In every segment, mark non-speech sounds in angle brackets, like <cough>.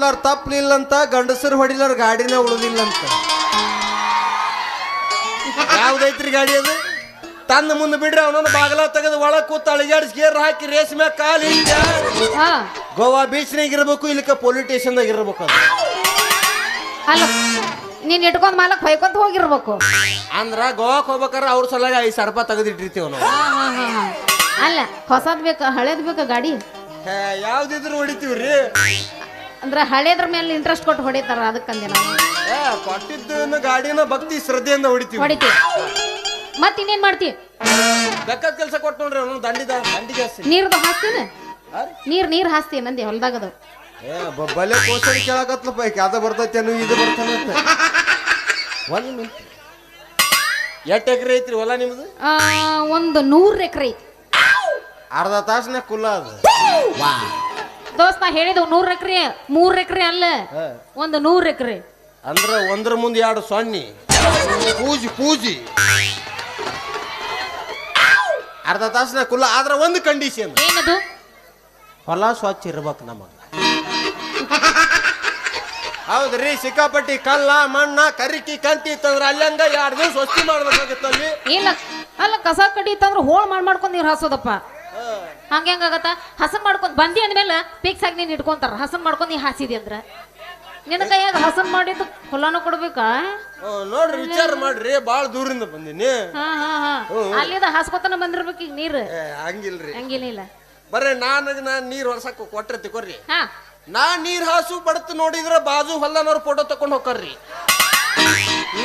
ಕೂತ್ಲಾರ ತಪ್ಪಲಿಲ್ಲಂತ ಗಂಡಸರು ಹೊಡಿಲಾರ ಗಾಡಿನ ಉಳಿದಿಲ್ಲಂತ. ಯಾವ್ದೈತ್ರಿ ಗಾಡಿ ಅದು? ತನ್ನ ಮುಂದೆ ಬಿಡ್ರಿ ಅವನನ್ನ ಬಾಗಲ ತೆಗೆದು ಒಳಗೆ ಕೂತ್ ಅಳಿಗಾಡಿಸಿ ಗೇರ್ ಹಾಕಿ ರೇಸ್ ಮ್ಯಾಗ ಕಾಲು ಗೋವಾ ಹಾ. ಗೋವಾ ಬೀಚ್ನಾಗ ಇರ್ಬೇಕು ಇಲ್ಲಿಕ ಪೊಲೀಸ್ ಸ್ಟೇಷನ್ದಾಗ ಇರ್ಬೇಕು ಅದು. ಅಲ್ಲ ನೀನ್ ಇಟ್ಕೊಂಡ್ ಮಾಲಕ್ ಹೊಯ್ಕೊಂತ ಹೋಗಿರ್ಬೇಕು. ಅಂದ್ರ ಗೋವಾಕ್ ಹೋಗ್ಬೇಕಾರ ಅವ್ರ ಸಲಗ ಐದು ಸಾವಿರ ರೂಪಾಯಿ ತೆಗೆದಿಟ್ಟಿರ್ತೀವಿ ನಾವು. ಅಲ್ಲ ಹೊಸದ್ ಬೇಕಾ ಹಳೇದ್ ಬೇಕಾ ಗಾಡಿ? ಯಾವ್ದಿದ್ರು ಹೊಡಿತೀವ್ರಿ? ಅಂದ್ರ ಹಳೆದ್ರ ಮೇಲೆ ಇಂಟ್ರೆಸ್ಟ್ ಕೊಟ್ಟು ಹೊಡಿತಾರ ಅದಕ್ಕಂದೆ ನಾವು. ಏ ಕೊಟ್ಟಿದ್ದು ಗಾಡಿನ ಭಕ್ತಿ ಶ್ರದ್ಧೆಯಿಂದ ಹೊಡಿತೀವಿ. ಹೊಡಿತೀವಿ. ಮತ್ ಇನ್ನೇನ್ ಮಾಡ್ತಿ? ಬೆಕ್ಕದ ಕೆಲಸ ಕೊಟ್ಟು ನೋಡ್ರಿ ಅವನು ದಂಡಿದ ದಂಡಿ ಜಾಸ್ತಿ. ನೀರ್ದು ಹಾಕ್ತೀನಿ? ಆ? ನೀರ್ ನೀರ್ ಹಾಸ್ತೀನಿ ನಂದಿ ಹೊಲ್ದಾಗದು. ಏ ಬ- ಬಲೆ ಕೋಸರಿ ಕೇಳಕತ್ಲಪ್ಪ ಈಗ ಅದ ಬರ್ತೈತೆ ಅನು ಇದು ಬರ್ತಾನೆ ಅಂತ ಒಂದು ಮಿನಿಟ್. ಎಷ್ಟು ಎಕರೆ ಐತ್ರಿ ಹೊಲ ನಿಮ್ದು? ಆ, ಒಂದು ನೂರ್ ಎಕರೆ ಐತಿ. ಅರ್ಧ ತಾಸನ್ಯಾಗ ಕುಲ್ಲ ಅದು. ದೋಸ್ತ ಹೇಳಿದ ನೂರ್ ಎಕರೆ ಮೂರ್ ಎಕರೆ ಅಲ್ಲ. ಒಂದು ನೂರ್ ಎಕರೆ. ಅಂದ್ರ ಒಂದ್ರ ಮುಂದೆ ಎರಡು ಸೊನ್ನಿ. ಪೂಜಿ ಪೂಜಿ. ಅರ್ಧ ತಾಸನ ಕುಲ್ಲ ಆದ್ರೆ ಒಂದು ಕಂಡೀಷನ್ ಏನದು? ಹೊಲ ಸ್ವಚ್ಛ ಇರ್ಬೇಕು ನಮಗ. ಹೌದ್ರಿ ಸಿಕ್ಕಾಪಟ್ಟಿ ಕಲ್ಲ ಮಣ್ಣ ಕರಿಕಿ ಕಂತಿ ಇತ್ತಂದ್ರ ಅಲ್ಲಂಗ ಎರಡು ದಿವಸ ಸ್ವಚ್ಛ ಮಾಡ್ಬೇಕಾಗಿತ್ತು ಅಲ್ಲಿ. ಇಲ್ಲ ಅಲ್ಲ ಕಸ ಕಡಿ ಇತ್ತಂದ್ರ ಹೋಳ್ ಮಾಡ್ ಮಾಡ್ಕೊಂಡು ನೀರು ಹಾಸೋದಪ್ಪ. ಹಂಗೆ ಹೆಂಗಾಗತ್ತ? ಮಾಡ್ಕೊಂಡ್ ಬಂದಿ ಅಂದ್ಮೇಲೆ ಪಿಕ್ಸ್ ಆಗಿ ನೀನ್ ಇಟ್ಕೊಂತಾರ. ಹಸನ್ ಮಾಡ್ಕೊಂಡು ನೀ ಹಾಸಿದಿ ಅಂದ್ರ. ನಿನ್ನ ಕೈಯಾಗ ಹಸನ್ ಮಾಡಿದ್ದು ಹೊಲನು ಕೊಡ್ಬೇಕಾ? ನೋಡ್ರಿ ವಿಚಾರ ಮಾಡ್ರಿ ಬಾಳ ದೂರಿಂದ ಬಂದಿನಿ. ಅಲ್ಲಿಂದ ಹಾಸ್ಕೊತನ ಬಂದಿರ್ಬೇಕು ಈಗ ನೀರು. ಹಂಗಿಲ್ರಿ. ಹಂಗಿಲ್ಲ ಬರ್ರಿ ನಾನು ನಾನು ನೀರ್ ಹೊರ್ಸಕ್ ಕೊಟ್ರೆ ತಿಕೋರಿ. ನಾ ನೀರ್ ಹಾಸು ಬಡತ್ ನೋಡಿದ್ರ ಬಾಜು ಹೊಲನವ್ರ ಫೋಟೋ ತಕೊಂಡ್ ಹೋಗ್ರಿ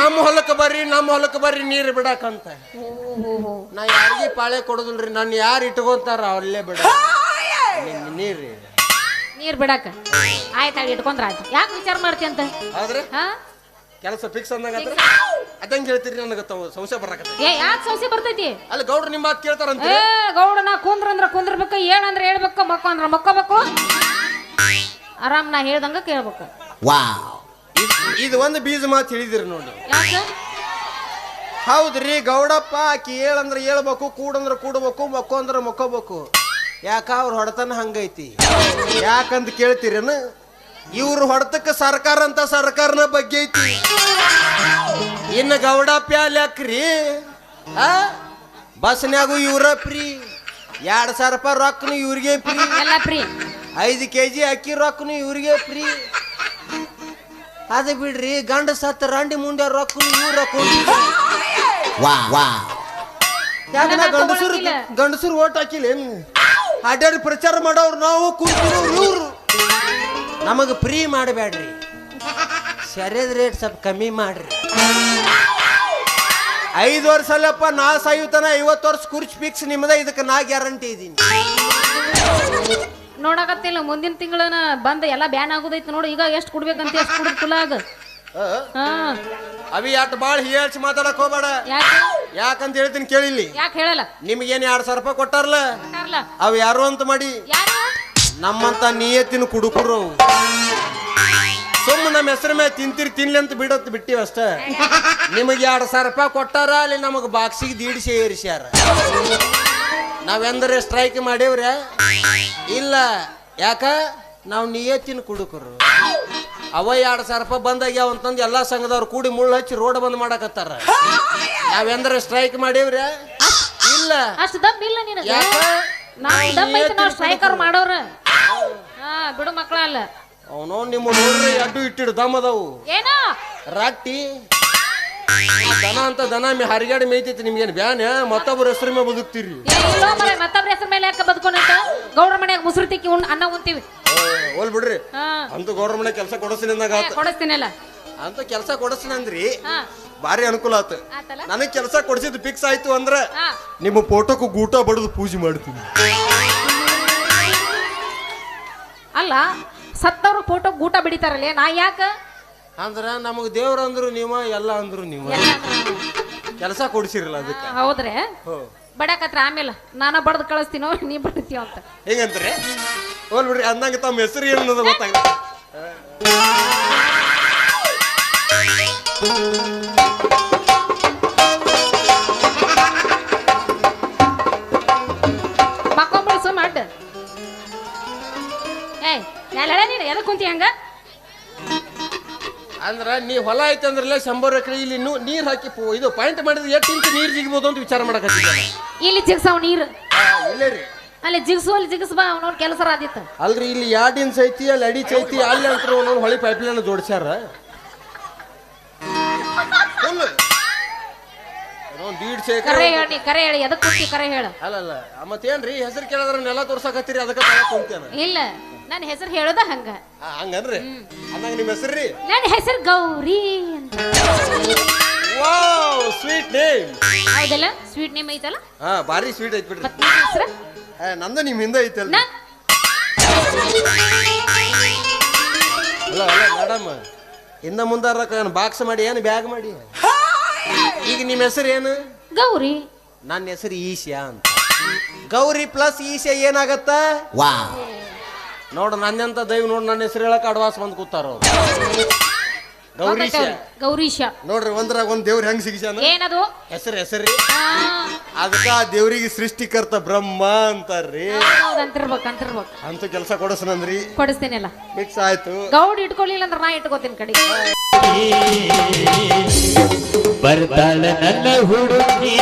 ನಮ್ಮ ಹೊಲಕ್ಕೆ ಬರ್ರಿ ನಮ್ಮ ಹೊಲಕ್ಕೆ ಬರ್ರಿ ನೀರ್ ಬಿಡಾಕಂತ ನಾ ಯಾರಿಗೆ ಪಾಳೆ ಕೊಡೋದಿಲ್ರಿ ನಾನು ಯಾರು ಇಟ್ಕೊಂತಾರ ಅಲ್ಲೇ ಬಿಡ. <laughs> ನೀರ್ರಿ ನೀರ್ ಬಿಡಾಕ. ಆಯ್ತು ಆಯ್ತು ಇಟ್ಕೊಂಡ್ರ ಆಯ್ತು. ಯಾಕೆ ವಿಚಾರ ಮಾಡ್ತಿ ಅಂತ? ಹೌದ್ರಿ? ಹಾ? ಕೆಲಸ ಫಿಕ್ಸ್ ಅಂದಂಗ ಅದಂಗ ಹೇಳ್ತೀರಿ ನನಗೆ ಸಂಶಯ ಬರಕತ್ತ ಏ ಯಾಕೆ ಸೌಸಿ ಬರ್ತೈತಿ? ಅಲ್ಲಿ ಗೌಡ್ರು ನಿಮ್ಮ ಮಾತು ಕೇಳ್ತಾರಂತ ಏ ಗೌಡ ನಾ ಕುಂದ್ರ ಅಂದ್ರ ಕುಂದ್ರಬೇಕು ಏಳಂದ್ರ ಹೇಳ್ಬೇಕು ಮಕ್ಕ ಅಂದ್ರ ಮಕ್ಕೋಬೇಕು. ಆರಾಮ್ ನಾ ಹೇಳ್ದಂಗ ಕೇಳ್ಬೇಕು. ವಾವ್. ಇದು ಒಂದು ಬೀಜ ಮಾತು ಹೇಳಿದಿರಿ ನೋಡಿ. ಯಾಕ ಹೌದ್ರಿ ಗೌಡಪ್ಪ ಆಕಿ ಹೇಳಂದ್ರ ಹೇಳ್ಬೇಕು ಕೂಡಂದ್ರ ಕೂಡಬೇಕು ಮಕ್ಕೋ ಅಂದ್ರೆ ಮಕ್ಕೋಬೇಕು. ಯಾಕ ಅವ್ರ ಹೊಡೆತನ ಹಂಗೈತಿ? ಯಾಕಂತ ಕೇಳ್ತೀರೇನು? ಇವ್ರ ಹೊಡೆತಕ್ಕ ಸರ್ಕಾರ ಅಂತ ಸರ್ಕಾರನ ಬಗ್ಗೆ ಐತಿ. ಇನ್ನು ಪ್ಯಾಲ್ ಯಾಕ್ರಿ? ಆ? ಬಸ್ನ್ಯಾಗು ಇವ್ರ ಫ್ರೀ. ಎರಡ್ ಸಾವಿರ ರೂಪಾಯಿ ರೊಕ್ಕನು ಇವ್ರಿಗೆ ಫ್ರೀ. ಎಲ್ಲ ಫ್ರೀ. ಐದು ಕೆ ಜಿ ಅಕ್ಕಿ ರೊಕ್ಕನು ಇವ್ರಿಗೆ ಫ್ರೀ. ಅದು ಬಿಡ್ರಿ ಗಂಡ ಸತ್ತ ರಂಡಿ ಮುಂದೆ ರೊಕ್ಕನು ಇವ್ರ ಯಾಕಂದ್ರೆ ವಾ ಗಂಡಸರು. ಗಂಡಸರು ಓಟ್ ಹಾಕಿಲ್ಲ ಏನು? ಅಡ್ಡಾಡಿ ಪ್ರಚಾರ ಮಾಡೋರು ನಾವು ಕೂತಿರೋರು ಇವ್ರು. ನಮಗೆ ಫ್ರೀ ಮಾಡಬೇಡ್ರಿ. ಸರಿಯಾದ ರೇಟ್ ಸ್ವಲ್ಪ ಕಮ್ಮಿ ಮಾಡ್ರಿ. ಐದು ವರ್ಷ ಅಲ್ಲಪ್ಪ ನಾ ಸಾಯುತನ ಐವತ್ತು ವರ್ಷ ಕುರ್ಚಿ ಫಿಕ್ಸ್ ನಿಮ್ಮದ ಇದಕ್ಕೆ ನಾ ಗ್ಯಾರಂಟಿ ಇದ್ದೀನಿ. ನೋಡಕತ್ತಿಲ್ಲ ಮುಂದಿನ ತಿಂಗಳನ ಬಂದ ಎಲ್ಲ ಬ್ಯಾನ್ ಆಗೋದೈತಿ ನೋಡು ಈಗ ಎಷ್ಟು ಕೊಡ್ಬೇಕಂತ ಎಷ್ಟು ಕುಡಿದ್ ಕುಲಾಗ? ಅವಿ ಅಟ್ ಭಾಳ ಹೇಳ್ಸಿ ಮಾತಾಡಕ್ ಹೋಗ್ಬೇಡ. ಯಾಕೆ? ಯಾಕಂತ ಹೇಳ್ತೀನಿ ಕೇಳಿಲ್ಲಿ ಯಾಕೆ ಹೇಳಲ್ಲ? ನಿಮ್ಗೇನು ಎರಡು ಸಾವಿರ ರೂಪಾಯಿ ಕೊಟ್ಟಾರಲ್ಲ ಕೊಟ್ಟಾರಲ್ಲ ಅವು ಯಾರು ಅಂತ ಮಾಡಿ. ಯಾರು? ನಮ್ಮಂತ ನಿಯತ್ತಿನ ಕುಡುಕರು. ಅವು ಸುಮ್ಮ ನಮ್ಮ ಹೆಸರು ಮೇಲೆ ತಿಂತಿರಿ ತಿನ್ಲಿ ಅಂತ ಬಿಡತ್ ಬಿಟ್ಟಿವಿ ಅಷ್ಟ. ನಿಮಗೆ ಎರಡು ಸಾವಿರ ರೂಪಾಯಿ ಕೊಟ್ಟಾರ ಅಲ್ಲಿ ನಮಗೆ ಬಾಕ್ಸಿಗೆ ದೀಡಿಸಿ ಏರಿಸ್ಯಾರ. ನಾವೆಂದ್ರೆ ಸ್ಟ್ರೈಕ್ ಮಾಡೇವ್ರ? ಇಲ್ಲ. ಯಾಕ? ನಾವು ನಿಯತ್ತಿನ ಕುಡುಕರು. ಅವ ಎರಡು ಸಾವಿರ ರೂಪಾಯಿ ಬಂದಾಗ್ಯಾವ ಅಂತಂದು ಎಲ್ಲಾ ಸಂಘದವ್ರು ಕೂಡಿ ಮುಳ್ಳು ಹಚ್ಚಿ ರೋಡ್ ಬಂದ್ ಮಾಡಕತ್ತಾರ. ನಾವೆಂದರೆ ಸ್ಟ್ರೈಕ್ ಮಾಡೇವ್ರಿ? ಇಲ್ಲ. ಅಷ್ಟು ದಮ್ ಇಲ್ಲ ನಿನಗೆ. ಯಾಕ? ನಾವು ದಮ್ ಐತಿ ನಾವು ಸ್ಟ್ರೈಕರ್ ಮಾಡೋರು. ಹಾ ಬಿಡು ಮಕ್ಕಳ ಅಲ್ಲ. ಅವನು ನಿಮ್ಮ ನೋಡ್ರಿ ಅಡ್ಡು ಇಟ್ಟಿಡು ದಮ್ ಅದಾವು. ಏನೋ? ರಟ್ಟಿ? ದನ ಅಂತ ದನ ಮೇ ಹರಿಗಾಡಿ ಮೇಯ್ತೈತಿ ನಿಮ್ಗೇನು ಬ್ಯಾನ ಮತ್ತೊಬ್ಬರ ಹೆಸರು ಮೇಲೆ ಬದುಕ್ತೀರಿ. ಏ, ಇಲ್ಲೋ ಮರ ಮತ್ತೊಬ್ರ ಹೆಸರು ಮೇಲೆ ಯಾಕೆ ಬದುಕೊಂಡಂತ ಗೌಡ್ರ ಮನ್ಯಾಗ ಮುಸುರು ತಿಕ್ಕಿ ಉಣ್ ಅನ್ನ ಉಣ್ತೀವಿ. ಹೋಲ್ ಬಿಡ್ರಿ. ಅಂತ ಗೌರ್ಮೆಂಟ್ ಕೆಲಸ ಕೊಡಸ್ತೀನಿ ಕೊಡಿಸ್ತೀನಲ್ಲ? ಅಂತ ಕೆಲಸ ಕೊಡಸ್ತೀನಿ ಅಂದ್ರಿ ಹಾ. ಭಾರಿ ಅನುಕೂಲ ಆತ. ನನಗೆ ಕೆಲಸ ಕೊಡಿಸಿದ್ ಫಿಕ್ಸ್ ಆಯ್ತು ಅಂದ್ರೆ ನಿಮ್ಮ ಫೋಟೋಕ್ಕೂ ಗೂಟ ಬಡದು ಪೂಜೆ ಮಾಡ್ತೀನಿ. ಅಲ್ಲ ಸತ್ತವ್ರ ಫೋಟೋ ಗೂಟ ಬಿಡಿತಾರಲ್ಲ ನಾ ಯಾಕ? ಅಂದ್ರ ನಮಗ್ ದೇವ್ರ ಅಂದ್ರು ನೀವ ಎಲ್ಲ ಅಂದ್ರು ನೀವ. ಕೆಲಸ ಕೊಡಿಸಿರಲ್ಲ ಅದಕ್ಕೆ. ಹೌದ್ರೆ? ಬಡಕತ್ರ ಆಮೇಲೆ ನಾನು ಬಡ್ದು ಕಳಿಸ್ತೀನೋ ನೀ ಬಡ್ತೀವ ಅಂತ. ಹೇಗಂತಾರೆ? ಹೋಲ್ ಬಿಡ್ರಿ ಅಂದಂಗ ತಮ್ಮ ಹೆಸರು ಏನು ಅನ್ನೋದು ಗೊತ್ತಾಗಿಲ್ಲ ಮಕ್ಕೊಂಬಿಡ್ಸು ಅಡ್ಡ. ಏಯ್ ಎಲ್ಲ ನೀನು ಎದಕ್ಕೆ ಕುಂತಿ ಹಂಗ? ಅಂದ್ರ ನೀ ಹೊಲ ಐತೆ ಅಂದ್ರಲ್ಲ ಶಂಬರ್ ಎಕರೆ ಇಲ್ಲಿ ಇನ್ನು ನೀರ್ ಹಾಕಿ ಪು- ಇದು ಪಾಯಿಂಟ್ ಮಾಡಿದ್ರೆ ಎಷ್ಟು ಇಂಚು ನೀರ್ ಜಿಗ್ಬೋದು ಅಂತ ವಿಚಾರ ಮಾಡಕತ್ತಿದ್ದೆ ಇಲ್ಲಿ ಜಿಗ್ಸಾವ್ ನೀರು. ಇಲ್ಲೇ ರೀ. ಅಲ್ಲಿ ಜಿಗ್ಸು ಅಲ್ಲಿ ಜಿಗ್ಸ್ ಬಾ ಅವ್ನವ್ರ ಕೆಲಸ ಆದಿತ್ತು. ಅಲ್ರಿ ಇಲ್ಲಿ ಎರಡು ಇಂಚ್ ಐತಿ ಅಲ್ಲಿ ಅಡಿ ಐತಿ ಅಲ್ಲಿ ಅಂತ ಒಂದೊಂದು ಹೊಳಿ ಪೈಪ್ ಲೈನ್ ಜೋಡಿಸ್ಯಾರ. ಫುಲ್ ಒಂದ್ ದೀಡ್ ಕರೆ ಹೇಳಿ ಕರೆ ಹೇಳಿ ಅದಕ್ಕೆ ಕುಂತಿ ಕರೆ ಹೇಳ? ಅಲ್ಲ ಮತ್ತೇನ್ರಿ ಹೆಸರು ಕೇಳಿದ್ರೆ ನೆಲ ತೋರ್ಸಕತ್ತೀರಿ ಅದಕ್ಕೆ ಕುಂತೇನ. ಇಲ್ಲ. ನನ್ನ ಹೆಸರು ಹೇಳೋದ ಹಂಗ. ಆ, ಹಂಗನ್ರಿ. ಅಂದಂಗ ನಿಮ್ಮ ರೀ ನನ್ನ ಹೆಸರು ಗೌರಿ ಅಂತ. ವಾವ್ ಸ್ವೀಟ್ ನೇಮ್ ಹೌದಲ್ಲ? ಸ್ವೀಟ್ ನೇಮ್ ಐತಲ್ಲ? ಹಾ ಭಾರಿ ಸ್ವೀಟ್ ಐತ್ ಬಿಡ್ರಿ. ಮತ್ ಹೆಸರು? ಏ, ನಂದು ನಿಮ್ ಹಿಂದೆ ಐತಲ್ಲ ನನ್ ಅಲ್ಲ ಅಲ್ಲ ಮೇಡಮ್ ಹಿಂದ ಮುಂದಾರ ಬಾಕ್ಸ್ ಮಾಡಿ ಏನು ಬ್ಯಾಗ್ ಮಾಡಿ? ಈಗ ನಿಮ್ಮ ಹೆಸರು ಏನು? ಗೌರಿ. ನನ್ನ ಹೆಸರು ಈಶಾ ಅಂತ. ಗೌರಿ ಪ್ಲಸ್ ಈಶಾ ಏನಾಗತ್ತ? ವಾ ನೋಡು ನನ್ನಂತ ದೈವ ನೋಡು ನನ್ನ ಹೆಸರು ಹೇಳಕ್ ಅಡ್ವಾನ್ಸ್ ಬಂದ್ ಕೂತಾರ ಅವ್ರು. ಗೌರೀಶ. ಗೌರೀಶ. ನೋಡ್ರಿ ಒಂದ್ರಾಗ ಒಂದ್ ದೇವ್ರ ಹೆಂಗ್ ಸಿಗಿಸ್ಯಾನ? ಏನದು? ಹೆಸರು ಹೆಸರಿ ಅದಕ್ಕ ಆ ದೇವ್ರಿಗೆ ಸೃಷ್ಟಿಕರ್ತ ಬ್ರಹ್ಮ ಅಂತಾರ್ರಿ. ಹೌದ್ ಅಂತಿರ್ಬೇಕು ಅಂತಿರ್ಬೇಕು. ಅಂತ ಕೆಲಸ ಕೊಡಸ್ನಂದ್ರಿ. ಕೊಡಿಸ್ತೀನಿಲ್ಲ. ಮಿಕ್ಸ್ ಆಯ್ತು. ಗೌಡ್ ಇಟ್ಕೊಳ್ಳಿಲ್ಲ ಅಂದ್ರೆ ನಾ ಇಟ್ಕೋತೀನಿ ಕಡೆ. ಬರ್ತಾಳ ನನ್ನ ಹುಡುಗಿ.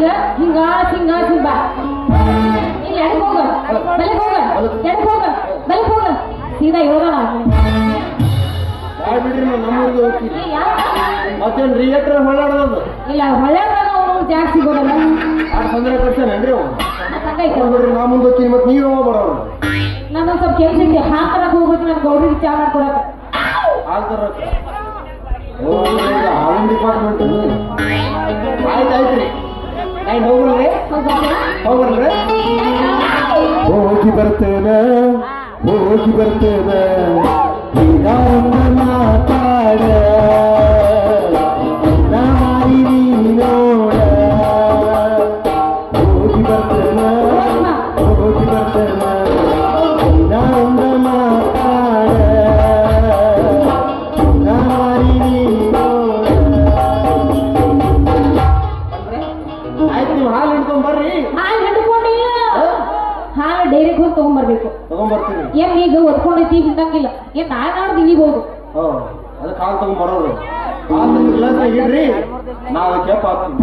ನಾನೀಗ ಹಿಂಗ ಹಿಂಗ ಹಿಂಗ ಇಲ್ಲ ಎಡಕ್ ಹೋಗ. ಬೆಳಕ್ ಹೋಗ. ಎಡಕ್ ಹೋಗ. ಬೆಳಕ್ ಹೋಗ. ಸೀದಾ ಯೋಗನ ಬಿಡ್ರಿ ನಮ್ಮೂರಿಗೆ ಹೋಗ್ತೀವಿ ಮತ್ತೇನ್ ರೀ ಹೊಳ್ಳಾಡೋದು ಇಲ್ಲ ಹೊಳೆ ಅವ್ರು ಜಾಸ್ತಿ ಸಿಗೋದಲ್ಲ ಆ ತೊಂದರೆ ಕೊಡ್ಸೇನೇನ್ರಿ ಅವ್ನು? ಬಿಡ್ರಿ ನಾ ಮುಂದೆ ಹೋಗ್ತೀನಿ ಮತ್ತೆ ನೀವು ಯಾವಾಗ ಬರೋರು ನಾನು ಸ್ವಲ್ಪ ಕೆಲಸ ಇದೆ ಹಾಕರಕ್ ಹೋಗ್ಬೇಕು ನನ್ ಗೌಡ್ರಿಗೆ ಚಾ ಮಾಡ್ಕೊಡಕ್ಕೆ. ಹಾಲ್ತರ ಹಾಲಿನ ಡಿಪಾರ್ಟ್ಮೆಂಟ್ ಆಯ್ತು ಆಯ್ತು ರೀ. ಹೋಗಿ ಬರ್ತೇನೆ ಹೋಗಿ ಬರ್ತೇನೆ. ಮಾತಾಡ. ಬರ್ಬೇಕು ಏನ್ ಈಗ ಓದ್ಕೊಂಡೈತಿ ಹಿಂದಂಗಿಲ್ಲ ಏನ್ ನಾನ್ ನಾಡ್ದು ಇಲ್ಲಿಗೆ ಹೋಗು. ಅದ ಕಾಲ್ ತಗೊಂಬರೋರು. ಕಾಲ್ ನಾವು ಹಾಕ್ತೀನಿ